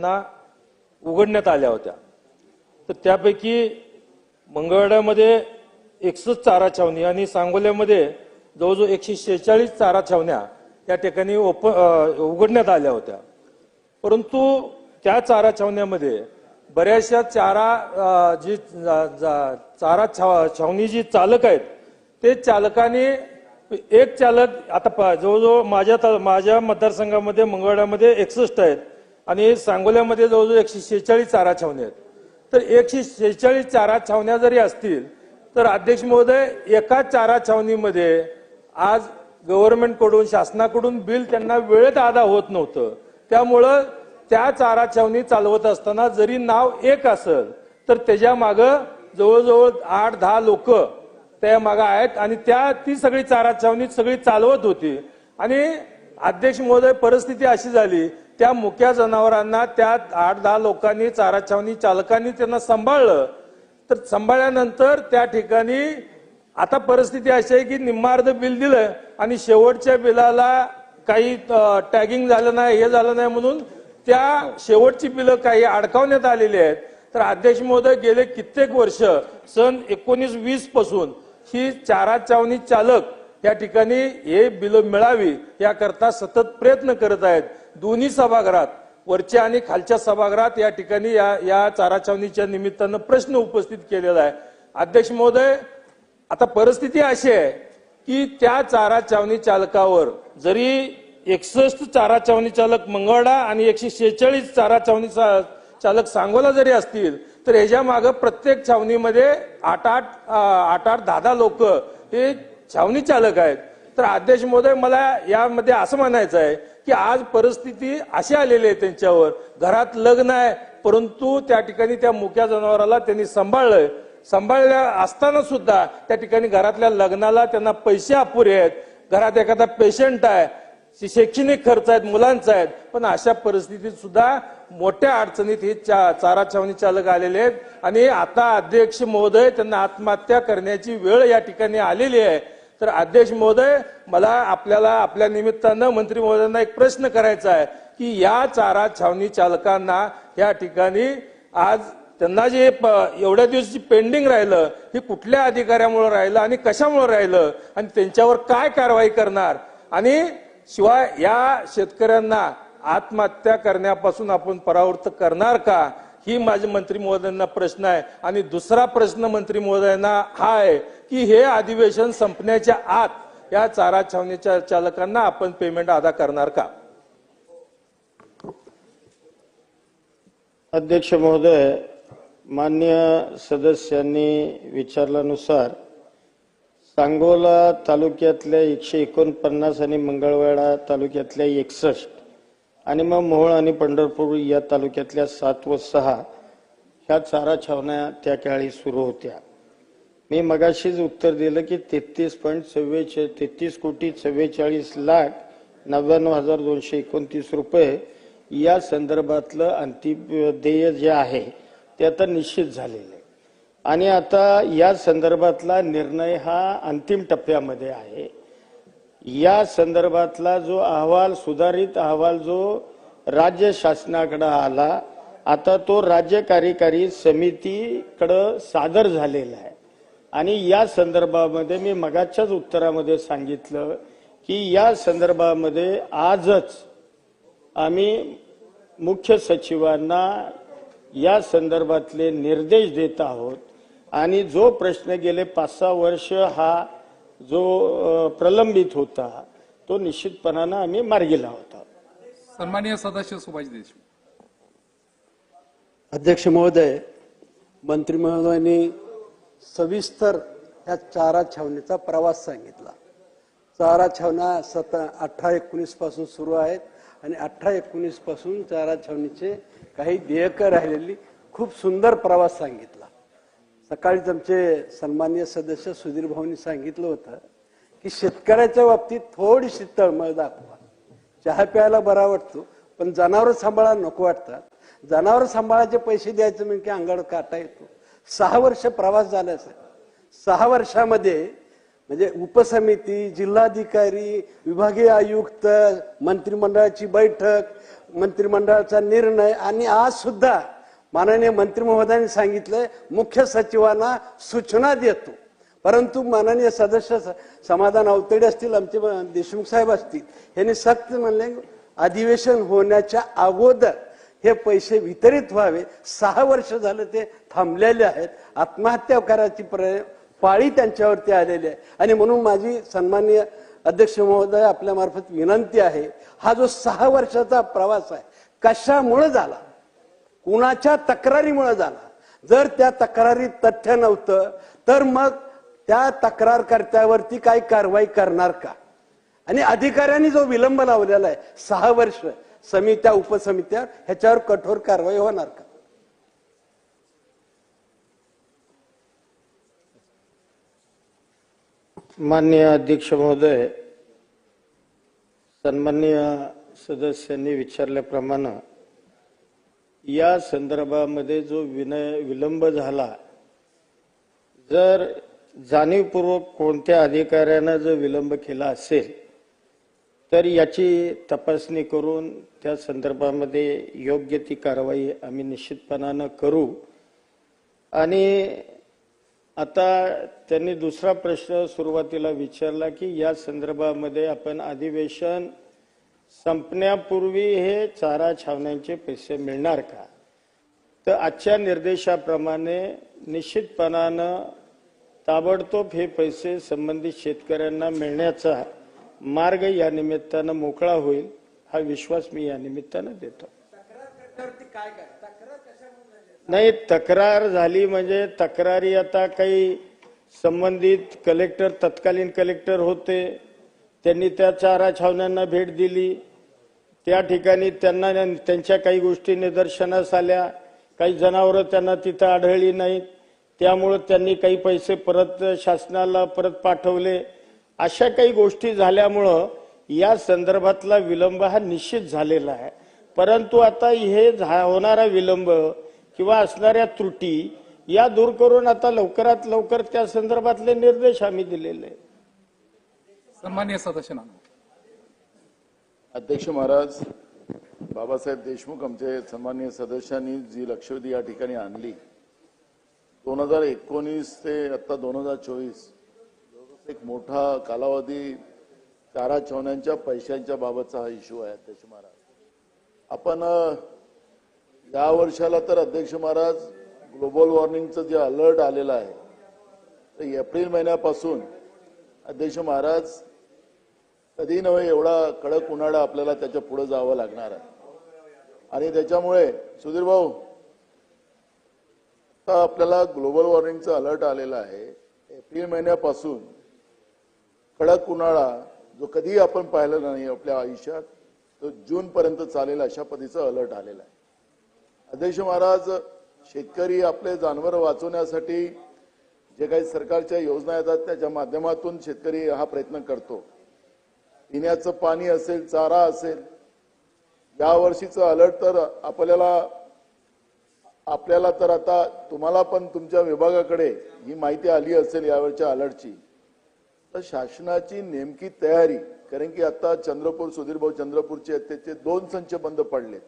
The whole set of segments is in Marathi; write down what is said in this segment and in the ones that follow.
त्यांना उघडण्यात आल्या होत्या. तर त्यापैकी मंगळवाड्यामध्ये एकसष्ट चारा छावणी आणि सांगोल्यामध्ये जवळजवळ एकशे शेहेचाळीस चारा छावण्या त्या ठिकाणी ओप उघडण्यात आल्या होत्या. परंतु त्या चारा छावण्यामध्ये बऱ्याचशा चारा जी जा- चारा छाव- छावणी जी चालक आहेत ते चालकाने एक चालक आता प- जवळजवळ माझ्या माझ्या मतदारसंघामध्ये मंगळवाड्यामध्ये एकसष्ट आहेत. आणि सांगोल्यामध्ये जवळजवळ एकशे शेहेचाळीस चारा छावण्या आहेत. तर एकशे शेहेचाळीस चारा छावण्या जरी असतील तर अध्यक्ष महोदय एका चारा छावणीमध्ये आज गव्हर्नमेंटकडून शासनाकडून बिल त्यांना वेळेत अदा होत नव्हतं. त्यामुळं त्या चारा छावणी चालवत असताना जरी नाव एक असेल तर त्याच्या मागं जवळजवळ आठ दहा लोक त्या मागं आहेत आणि त्या ती सगळी चारा छावणी सगळी चालवत होती. आणि अध्यक्ष महोदय परिस्थिती अशी झाली त्या मुक्या जनावरांना त्या आठ दहा लोकांनी चारा छावणी चालकांनी त्यांना सांभाळलं. तर सांभाळल्यानंतर त्या ठिकाणी आता परिस्थिती अशी आहे की निम्मार्ध बिल दिलं आणि शेवटच्या बिलाला काही टॅगिंग झालं नाही हे झालं नाही म्हणून त्या शेवटची बिलं काही अडकावण्यात आलेली आहेत. तर अध्यक्ष महोदय गेले कित्येक वर्ष सन एकोणीस वीसपासून ही चारा चावणी चालक या ठिकाणी हे बिलं मिळावी याकरता सतत प्रयत्न करत आहेत. दोन्ही सभागृहात वरच्या आणि खालच्या सभागृहात या ठिकाणी या या चारा छावणीच्या निमित्तानं प्रश्न उपस्थित केलेला आहे. अध्यक्ष महोदय आता परिस्थिती अशी आहे की त्या चारा छावणी चालकावर जरी एकसष्ट चारा छावणी चालक मंगळडा आणि एकशे शेहेचाळीस चारा छावणी चा- चालक सांगोला जरी असतील तर ह्याच्या मागे प्रत्येक छावणीमध्ये आठ आठ आठ आठ दहा दहा लोक हे छावणी चालक आहेत. तर अध्यक्ष महोदय मला यामध्ये असं म्हणायचं आहे की आज परिस्थिती अशी आलेली आहे त्यांच्यावर. घरात लग्न आहे परंतु त्या ठिकाणी त्या मुक्या जनावराला त्यांनी सांभाळलंय. सांभाळल्या असताना सुद्धा त्या ठिकाणी घरातल्या लग्नाला त्यांना पैसे अपुरे आहेत. घरात एखादा पेशंट आहे शैक्षणिक खर्च आहेत मुलांचा आहेत पण अशा परिस्थितीत सुद्धा मोठ्या अडचणीत हे चा- चारा छावणी चालक आलेले आहेत. आणि आता अध्यक्ष महोदय त्यांना आत्महत्या करण्याची वेळ या ठिकाणी आलेली आहे. तर अध्यक्ष महोदय मला आपल्याला आपल्या निमित्तानं मंत्री महोदयांना एक प्रश्न करायचा आहे की या चारा छावणी चालकांना या ठिकाणी आज त्यांना जे प- एवढ्या दिवस पेंडिंग राहिलं हे कुठल्या अधिकाऱ्यामुळे राहिलं आणि कशामुळे राहिलं आणि त्यांच्यावर काय कारवाई करणार? आणि शिवाय या शेतकऱ्यांना आत्महत्या करण्यापासून आपण परावृत्त करणार का? ही माझे मंत्री महोदयांना प्रश्न आहे. आणि दुसरा प्रश्न मंत्री महोदयांना हा आहे की हे अधिवेशन संपण्याच्या आत या चारा छावणीच्या चालकांना आपण पेमेंट अदा करणार का? अध्यक्ष महोदय मान्य सदस्यांनी विचारल्यानुसार सांगोला तालुक्यातल्या एकशे एकोणपन्नास आणि मंगळवेढा तालुक्यातल्या एकसष्ट आणि मग मोहोळ आणि पंढरपूर या तालुक्यातल्या सात व सहा ह्या चारा छावण्या त्या काळी सुरू होत्या. मी मगाशीच उत्तर दिलं की तेहतीस पॉईंट चव्वेचाळीस तेहतीस कोटी चव्वेचाळीस लाख नव्याण्णव हजार दोनशे एकोणतीस रुपये या संदर्भातलं अंतिम देय जे आहे ते आता निश्चित झालेलं आहे. आणि आता या संदर्भातला निर्णय हा अंतिम टप्प्यामध्ये आहे. या संदर्भातला जो अहवाल सुधारित अहवाल जो राज्य शासनाकडे आला आता तो राज्य कार्यकारी समितीकडं सादर झालेला आहे. आणि या संदर्भामध्ये मी मगाच्याच उत्तरामध्ये सांगितलं की या संदर्भामध्ये आजच आम्ही मुख्य सचिवांना या संदर्भातले निर्देश देत आहोत. आणि जो प्रश्न गेले पाच सहा वर्ष हा जो प्रलंबित होता तो निश्चितपणानं आम्ही मार्गी लावत आहोत. सन्माननीय सदस्य सुभाष देशमुख. अध्यक्ष महोदय मंत्री महोदयांनी सविस्तर ह्या चारा छावणीचा प्रवास सांगितला. चारा छावण्या सत अठरा एकोणीसपासून सुरू आहेत आणि अठरा एकोणीसपासून चारा छावणीचे काही देयकं राहिलेली खूप सुंदर प्रवास सांगितला. सकाळीच आमचे सन्मान्य सदस्य सुधीर भाऊनी सांगितलं होतं की शेतकऱ्याच्या बाबतीत थोडीशी तळमळ दाखवा. चहा प्यायला बरा वाटतो पण जनावर सांभाळायला नको वाटतात. जनावर सांभाळायचे पैसे द्यायचे म्हणजे अंगावर काटा येतो. सहा वर्ष प्रवास झाला सर. सहा वर्षामध्ये म्हणजे उपसमिती जिल्हाधिकारी विभागीय आयुक्त मंत्रिमंडळाची बैठक मंत्रिमंडळाचा निर्णय आणि आज सुद्धा माननीय मंत्री महोदयांनी सांगितलंय मुख्य सचिवांना सूचना देतो. परंतु माननीय सदस्य स- समाधान अवतडे असतील आमचे देशमुख साहेब असतील यांनी सक्त म्हणले अधिवेशन होण्याच्या अगोदर हे पैसे वितरित व्हावे. सहा वर्ष झालं ते थांबलेले आहेत. आत्महत्या करायची प्र- पाळी त्यांच्यावरती आलेली आहे. आणि म्हणून माझी सन्माननीय अध्यक्ष महोदय आपल्या मार्फत विनंती आहे. हा जो सहा वर्षाचा प्रवास आहे कशामुळे झाला? कुणाच्या तक्रारीमुळे झाला? जर त्या तक्रारीत तथ्य नव्हतं तर मग त्या तक्रारकर्त्यावरती काही कारवाई करणार का? आणि अधिकाऱ्यांनी जो विलंब लावलेला आहे सहा वर्ष समित्या उपसमित्या ह्याच्यावर कठोर कारवाई होणार का? मान्य अध्यक्ष महोदय सन्मान्य सदस्यांनी विचारल्याप्रमाणे या संदर्भामध्ये जो विनय विलंब झाला जर जाणीवपूर्वक कोणत्या अधिकाऱ्यानं जर विलंब केला असेल तर याची तपासणी करून त्या संदर्भामध्ये योग्य ती कारवाई आम्ही निश्चितपणानं करू. आणि आता त्यांनी दुसरा प्रश्न सुरुवातीला विचारला की या संदर्भामध्ये आपण अधिवेशन संपण्यापूर्वी हे चारा छावण्यांचे पैसे मिळणार का? तर आजच्या निर्देशाप्रमाणे निश्चितपणानं ताबडतोब हे पैसे संबंधित शेतकऱ्यांना मिळण्याचा मार्ग या निमित्तानं मोकळा होईल हा विश्वास मी या निमित्तानं देतो. नाही तक्रार झाली म्हणजे तक्रारी आता काही संबंधित कलेक्टर तत्कालीन कलेक्टर होते. त्यांनी त्या चारा छावण्यांना भेट दिली. त्या ठिकाणी त्यांना त्यांच्या काही गोष्टी निदर्शनास आल्या. काही जनावरं त्यांना तिथं आढळली नाहीत. त्यामुळं त्यांनी काही पैसे परत शासनाला परत पाठवले. अशा काही गोष्टी झाल्यामुळं या संदर्भातला विलंब हा निश्चित झालेला आहे परंतु आता हे झा- होणारा विलंब किंवा असणाऱ्या त्रुटी या दूर करून आता लवकरात लवकर त्या संदर्भातले निर्देश आम्ही दिलेले आहेत. सन्मान्य सदस्यांना अध्यक्ष महाराज बाबासाहेब देशमुख आमचे सन्माननीय सदस्यांनी जी लक्षवेधी या ठिकाणी आणली दोन हजार एकोणीस ते आता दोन हजार चोवीस एक मोठा कालावधी चारा छावण्यांच्या पैशांच्या बाबतचा हा इश्यू आहे अध्यक्ष महाराज. आपण या वर्षाला तर अध्यक्ष महाराज ग्लोबल वॉर्मिंगचं जे अलर्ट आलेलं आहे ते एप्रिल महिन्यापासून अध्यक्ष महाराज कधी नव्हे एवढा कडक उन्हाळा आपल्याला त्याच्या पुढे जावं लागणार आहे. आणि त्याच्यामुळे सुधीर भाऊ आता आपल्याला ग्लोबल वॉर्मिंगचा अलर्ट आलेलं आहे एप्रिल महिन्यापासून कडक उन्हाळा जो कधीही आपण पाहिला नाही आपल्या आयुष्यात तो जून पर्यंत चालेल अशा पद्धतीचा अलर्ट आलेला आहे. अध्यक्ष महाराज शेतकरी आपले जानवर वाचवण्यासाठी जे काही सरकारच्या योजना येतात त्याच्या माध्यमातून शेतकरी हा प्रयत्न करतो. पिण्याचं पाणी असेल चारा असेल या वर्षीचं अलर्ट तर आपल्याला आपल्याला तर आता तुम्हाला पण तुमच्या विभागाकडे ही माहिती आली असेल यावेळच्या अलर्टची. तर शासनाची नेमकी तयारी कारण की आता चंद्रपूर सुधीर भाऊ चंद्रपूरचे त्याचे दोन संच बंद पडले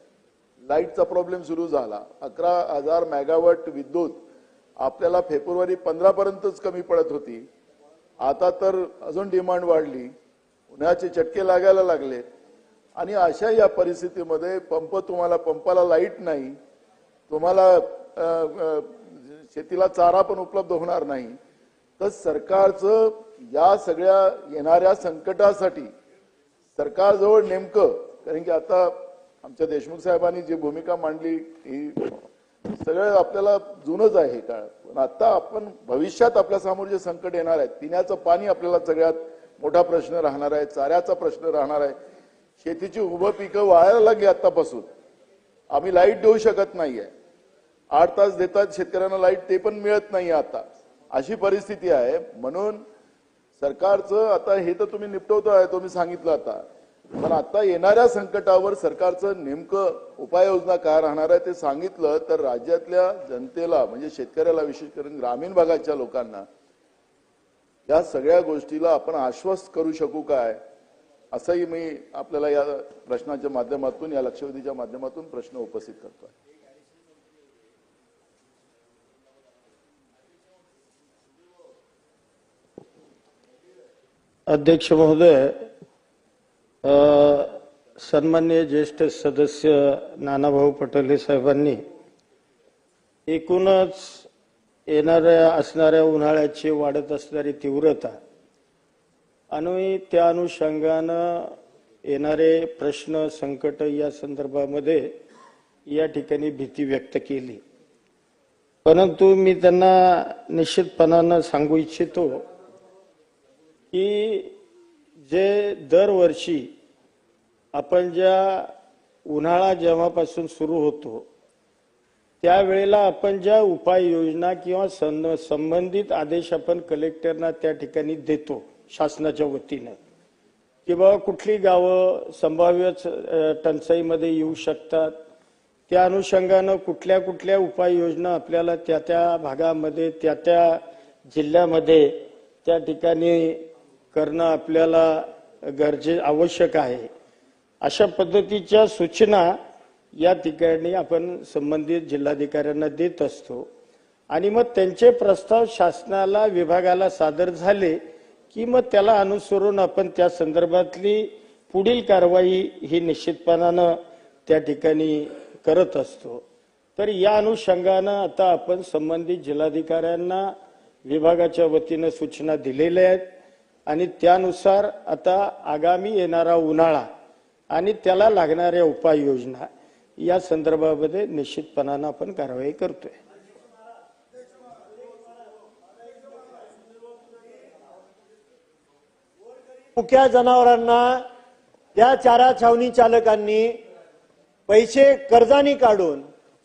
लाईटचा प्रॉब्लेम सुरू झाला. अकरा हजार मेगावॅट विद्युत आपल्याला फेब्रुवारी पंधरा पर्यंतच कमी पडत होती. आता तर अजून डिमांड वाढली. उन्हाचे चटके लागायला लागले आणि अशा या परिस्थितीमध्ये पंप तुम्हाला पंपाला लाइट नाही. तुम्हाला शेतीला चारा पण उपलब्ध होणार नाही. तर सरकारचं या सगळ्या येणाऱ्या संकटासाठी सरकारजवळ नेमकं कारण की आता आमच्या देशमुख साहेबांनी जी भूमिका मांडली ही सगळं आपल्याला जुनच आहे हे काळ. पण आता आपण भविष्यात आपल्यासमोर जे संकट येणार आहे पिण्याचं पाणी आपल्याला सगळ्यात मोठा प्रश्न राहणार आहे चाऱ्याचा प्रश्न राहणार आहे. शेतीची उभं पिकं वाळायला लागली आतापासून. आम्ही लाइट देऊ शकत नाहीये. आठ तास देतात शेतकऱ्यांना लाइट ते पण मिळत नाही आता. अशी परिस्थिती आहे. म्हणून सरकारचं आता हे तर तुम्ही निपटवतोय तो तुम्ही सांगितलं आता. पण आता येणाऱ्या संकटावर सरकारचं नेमकं उपाययोजना काय राहणार आहे ते सांगितलं तर राज्यातल्या जनतेला म्हणजे शेतकऱ्याला विशेष करून ग्रामीण भागाच्या लोकांना या सगळ्या गोष्टीला आपण आश्वस्त करू शकू काय? असंही मी आपल्याला या प्रश्नाच्या माध्यमातून या लक्षवेधीच्या माध्यमातून प्रश्न उपस्थित करतोय. अध्यक्ष महोदय सन्मान्य ज्येष्ठ सदस्य नानाभाऊ पटोले साहेबांनी एकूणच येणाऱ्या असणाऱ्या उन्हाळ्याची वाढत असणारी तीव्रता आणि त्या अनुषंगानं येणारे प्रश्न संकट या संदर्भामध्ये या ठिकाणी भीती व्यक्त केली. परंतु मी त्यांना निश्चितपणानं सांगू इच्छितो की जे दरवर्षी आपण ज्या उन्हाळा जेव्हापासून सुरू होतो त्यावेळेला आपण ज्या उपाययोजना किंवा सं- संबंधित आदेश आपण कलेक्टरना त्या ठिकाणी देतो शासनाच्या वतीनं. की बाबा कुठली गावं संभाव्य टंचाईमध्ये येऊ शकतात. त्या अनुषंगानं कुठल्या कुठल्या उपाययोजना आपल्याला त्या त्या भागामध्ये त्या त्या जिल्ह्यामध्ये त्या ठिकाणी करणं आपल्याला गरजे आवश्यक आहे. अशा पद्धतीच्या सूचना या ठिकाणी आपण संबंधित जिल्हाधिकाऱ्यांना देत असतो. आणि मग त्यांचे प्रस्ताव शासनाला विभागाला सादर झाले की मग त्याला अनुसरून आपण त्या संदर्भातली पुढील कारवाई ही निश्चितपणानं त्या ठिकाणी करत असतो. तर या अनुषंगानं आता आपण संबंधित जिल्हाधिकाऱ्यांना विभागाच्या वतीनं सूचना दिलेल्या आहेत. आणि त्यानुसार आता आगामी येणारा उन्हाळा आणि त्याला लागणाऱ्या उपाययोजना या संदर्भामध्ये निश्चितपणानं आपण कारवाई करतोय. मुक्या जनावरांना त्या चारा छावणी चालकांनी पैसे कर्जानी काढून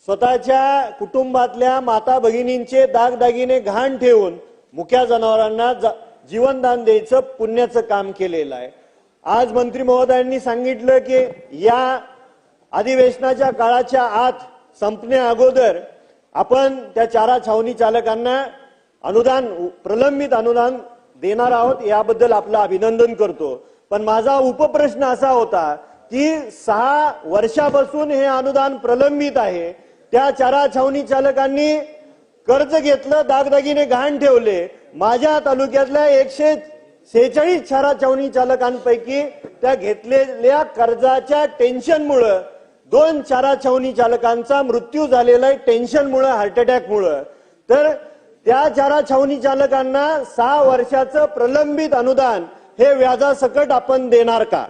स्वतःच्या कुटुंबातल्या माता भगिनींचे दागदागिने घाण ठेवून मुक्या जनावरांना जा जीवनदान द्यायचं पुण्याचं काम केलेलं आहे. आज मंत्री महोदयांनी सांगितलं की या अधिवेशनाच्या काळाच्या आत संपण्या अगोदर आपण त्या चारा छावणी चालकांना अनुदान प्रलंबित अनुदान देणार आहोत याबद्दल आपलं अभिनंदन करतो. पण माझा उपप्रश्न असा होता की सहा वर्षापासून हे अनुदान प्रलंबित आहे. त्या चारा छावणी चालकांनी कर्ज घेतलं दागदागिने घाण ठेवले. माझ्या तालुक्यातल्या एकशे सेहेचाळीस चारा छावणी चालकांपैकी त्या घेतलेल्या कर्जाच्या टेन्शनमुळं दोन चारा छावणी चालकांचा मृत्यू झालेला आहे. टेन्शनमुळं हार्ट अटॅकमुळं. तर त्या चारा छावणी चालकांना सहा वर्षाचं प्रलंबित अनुदान हे व्याजासकट आपण देणार का?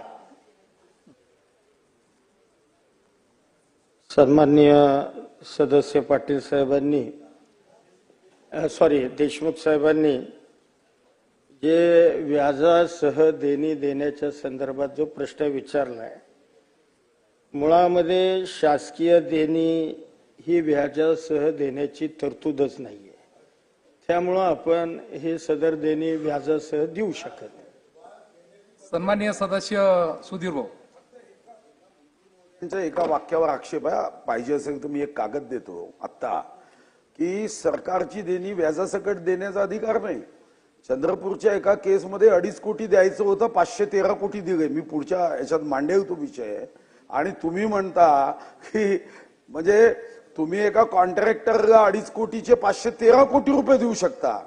सन्माननीय सदस्य पाटील साहेबांनी सॉरी देशमुख साहेबांनी जे व्याजासह देणी देण्याच्या संदर्भात जो प्रश्न विचारलाय मुळामध्ये शासकीय देणी ही व्याजासह देण्याची तरतूदच नाहीये. त्यामुळं आपण हे सदर देणी व्याजासह देऊ शकत नाही. सन्माननीय सदस्य सुधीर भाऊ. त्यांच्या एका वाक्यावर आक्षेप आहे. पाहिजे असेल तर मी एक कागद देतो. आत्ता की सरकारची देणी व्याजासकट देण्याचा अधिकार नाही. चंद्रपूरच्या एका केसमध्ये अडीच कोटी द्यायचं होतं पाचशे तेरा कोटी दिले. मी पुढच्या याच्यात मांडेव तो विषय. आणि तुम्ही म्हणता की म्हणजे तुम्ही एका कॉन्ट्रॅक्टरला अडीच कोटीचे पाचशे तेरा कोटी रुपये देऊ शकता.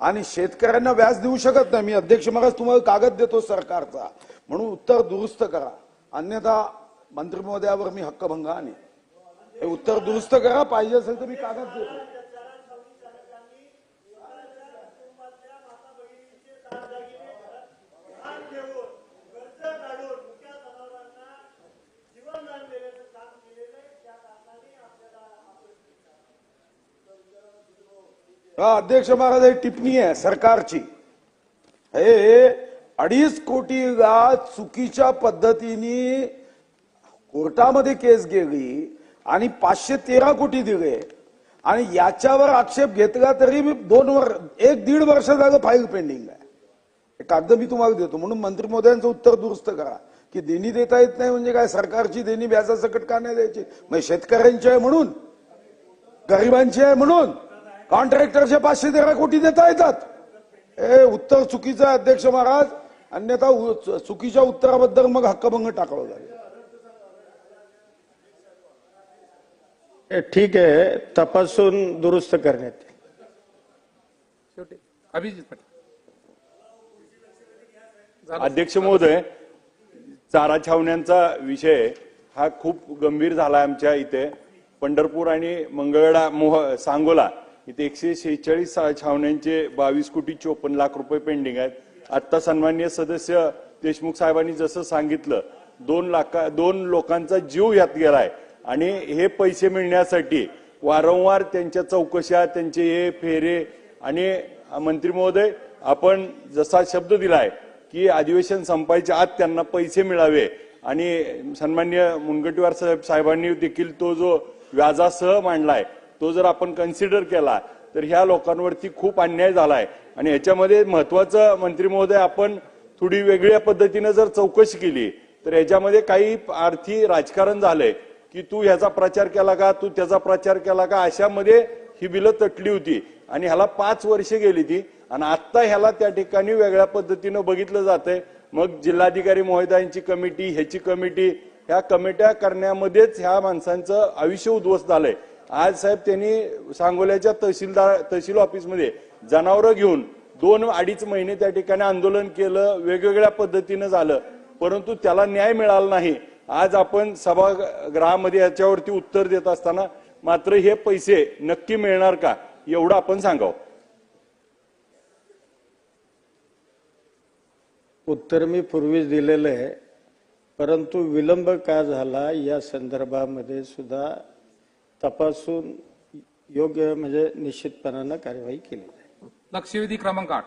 आणि शेतकऱ्यांना व्याज देऊ शकत नाही. मी अध्यक्ष महाराज तुम्हाला कागद देतो सरकारचा. म्हणून उत्तर दुरुस्त करा. अन्यथा मंत्रिमहोदयावर मी हक्कभंग आणि हे उत्तर दुरुस्त करा पाहिजे असेल तर मी कागद देतो. हा अध्यक्ष महाराज ही टिप्पणी आहे सरकारची. हे अडीच कोटीला चुकीच्या पद्धतीने कोर्टामध्ये केस गेली. आणि पाचशे तेरा कोटी दिले. आणि याच्यावर आक्षेप घेतला तरी मी दोन वर्ष एक दीड वर्ष झालं फाईल पेंडिंग आहे. कागद मी तुम्हाला देतो म्हणून मंत्री महोदयांचं उत्तर दुरुस्त करा. की देणी देता येत नाही म्हणजे काय? सरकारची देणी व्याजासकट का नाही द्यायची? म्हणजे शेतकऱ्यांची आहे म्हणून. गरिबांची आहे म्हणून. कॉन्ट्रॅक्टरचे पाचशे तेरा कोटी देता येतात. ए उत्तर चुकीचं अध्यक्ष महाराज. अन्यथा उ- चुकीच्या उत्तराबद्दल मग हक्कभंग टाकावं लागेल ठीक आहे. तपासून दुरुस्त करण्यात येईल. शेवटी. अभिजित पाटील. अध्यक्ष महोदय चारा छावण्यांचा विषय हा खूप गंभीर झाला आमच्या इथे. पंढरपूर आणि मंगळवेढा मोह सांगोला इथे एकशे शेहेचाळीस छावण्यांचे बावीस कोटी चोपन्न लाख रुपये पेंडिंग आहेत. आता सन्मान्य सदस्य देशमुख साहेबांनी जसं सांगितलं दोन लाखा दोन लोकांचा जीव यात गेलाय. आणि हे पैसे मिळण्यासाठी वारंवार त्यांच्या चौकशा त्यांचे हे फेरे आणि मंत्री महोदय आपण जसा शब्द दिलाय की अधिवेशन संपायच्या आत त्यांना पैसे मिळावे आणि सन्मान्य मुनगंटीवार साहेब साहेबांनी देखील तो जो व्याजासह मांडलाय तो जर आपण कन्सिडर केला तर ह्या लोकांवरती खूप अन्याय झालाय. आणि ह्याच्यामध्ये महत्वाचं मंत्री महोदय आपण थोडी वेगळ्या पद्धतीनं जर चौकशी केली तर याच्यामध्ये काही आर्थी राजकारण झालंय. की तू ह्याचा प्रचार केला का तू त्याचा प्रचार केला का अशामध्ये ही बिलं तटली होती. आणि ह्याला पाच वर्षे गेली ती. आणि आत्ता ह्याला त्या ठिकाणी वेगळ्या पद्धतीनं बघितलं जातंय. मग जिल्हाधिकारी महोदयांची कमिटी ह्याची कमिटी ह्या कमिट्या करण्यामध्येच ह्या माणसांचं आयुष्य उद्ध्वस्त झालंय. आज साहेब त्यांनी सांगोल्याच्या तहसीलदार तहसील ऑफिसमध्ये जनावरं घेऊन दोन अडीच महिने त्या ठिकाणी आंदोलन केलं वेगवेगळ्या पद्धतीनं झालं. परंतु त्याला न्याय मिळाला नाही. आज आपण सभागृहामध्ये याच्यावरती उत्तर देत असताना मात्र हे पैसे नक्की मिळणार का एवढं आपण सांगावं. उत्तर मी पूर्वीच दिलेलं आहे परंतु विलंब का झाला या संदर्भामध्ये सुद्धा तपासून योग्य म्हणजे निश्चितपणानं कार्यवाही केली जाईल. लक्षवेधी क्रमांक आठ.